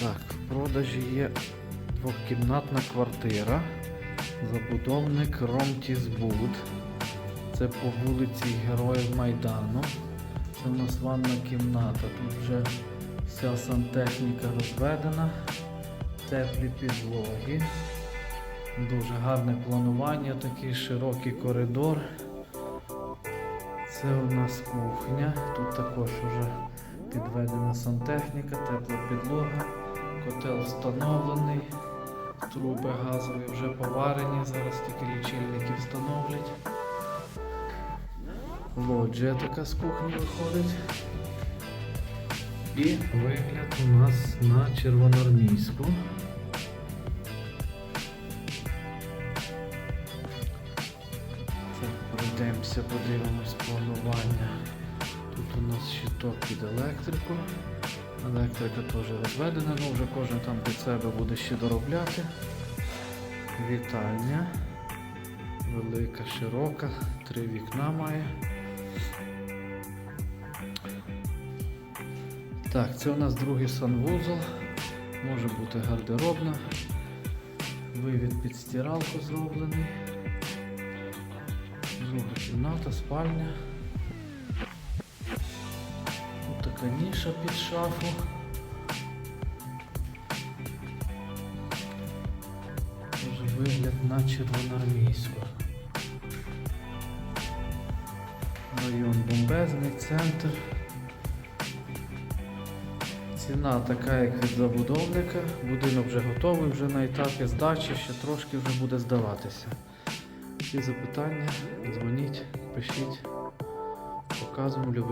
Так, в продажі є двокімнатна квартира. Забудовник Ромтізбуд. Це по вулиці Героїв Майдану. Це у нас ванна кімната. Тут вже вся сантехніка розведена, теплі підлоги. Дуже гарне планування, такий широкий коридор. Це у нас кухня. Тут також вже підведена сантехніка, тепла підлога, котел встановлений, труби газові вже поварені, зараз тільки лічильники встановлять. Лоджія така з кухні виходить. І вигляд у нас на червоноармійську. Пройдемося, подивимось планування. Тут у нас щиток під електрику. Електрика теж розведена, ну вже кожен там під себе буде ще доробляти. Вітальня. Велика, широка, три вікна має. Так, це у нас другий санвузол. Може бути гардеробна. Вивід під стиралку зроблений. Друга кімната, спальня. Така ніша під шафу. Дуже вигляд на червоноармійську. Район бомбезний, центр. Ціна така, як від забудовника. Будинок вже готовий, вже на етапі здачі, ще трошки вже буде здаватися. Всі запитання, дзвоніть, пишіть, показуємо любий.